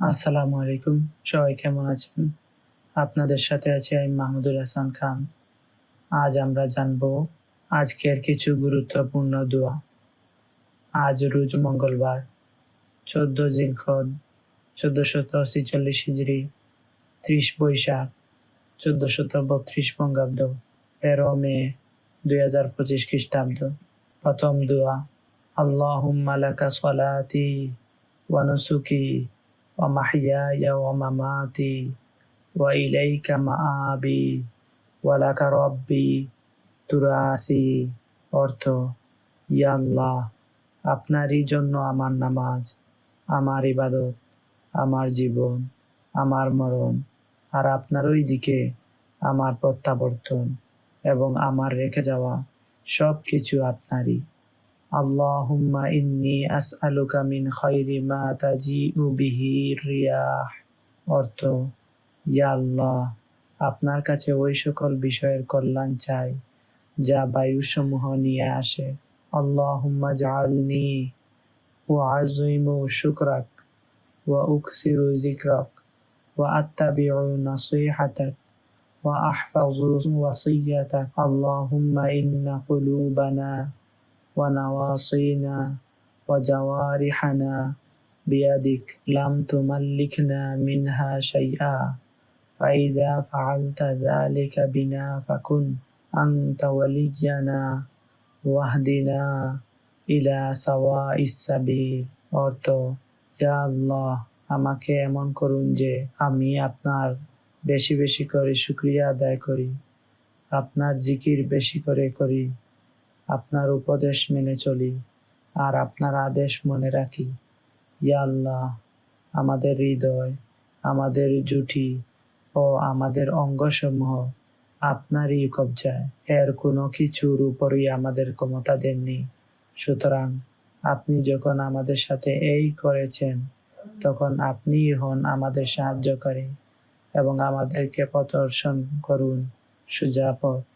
আসসালামু আলাইকুম। সবাই কেমন আছেন? আপনাদের সাথে আছি আমি মাহমুদুল হাসান খান। আজ আমরা জানব আজকের কিছু গুরুত্বপূর্ণ দোয়া। আজ রোজ মঙ্গলবার, চোদ্দ জিলখদ চোদ্দশত ছিচল্লিশ হিজড়ি ত্রিশ বৈশাখ, চোদ্দশত বত্রিশ বঙ্গাব্দ, তেরো মে দুই হাজার পঁচিশ খ্রিস্টাব্দ। প্রথম দোয়া, আল্লাহুম্মা লাকা সলাতি ওয়া ওয়া ইলাইকা মাআবি ওয়া লাকা রব্বি তুরাসি অর্থ ইয়া আল্লাহ আপনারই জন্য আমার নামাজ, আমার ইবাদত, আমার জীবন, আমার মরণ, আর আপনারই দিকে আমার প্রত্যাবর্তন এবং আমার রেখে যাওয়া সব কিছু আপনারই। আল্লাহুম্মা ইন্নি আসআলুকা মিন খাইরি মা তাজিউ বিহি রিয়াহ। অর্থ, ইয়া আল্লাহ, আপনার কাছে ওই সকল বিষয়ের কল্যাণ চাই, যা বায়ুসমূহ নিয়ে আসে। আল্লাহুম্মা ইন্না কুলুবানা। ওয়া নাওয়াসিনা ওয়া জাওয়ারিহানা বিয়াদিক লাম তুমাল্লিকনা মিনহা শাইআ فإذا فعلت ذلك بنا فكن أنت ولينا واهدنا إلى سواء السبيل অর্থ ইয়া আল্লাহ আমাকে এমন করুন যে আমি আপনার বেশি বেশি করে শুক্রিয়া আদায় করি আপনার জিকির বেশি করে করি আপনার উপদেশ মেনে চলি আর আপনার আদেশ মনে রাখি। ইয়া আল্লাহ, আমাদের হৃদয়, আমাদের জুটি ও আমাদের অঙ্গসমূহ আপনারই কবজায়। এর কোনো কিছুর উপরই আমাদের ক্ষমতা দেননি। সুতরাং আপনি যখন আমাদের সাথে এই করেছেন, তখন আপনিই হন আমাদের সাহায্যকারী এবং আমাদেরকে প্রদর্শন করুন। সুজাপথ।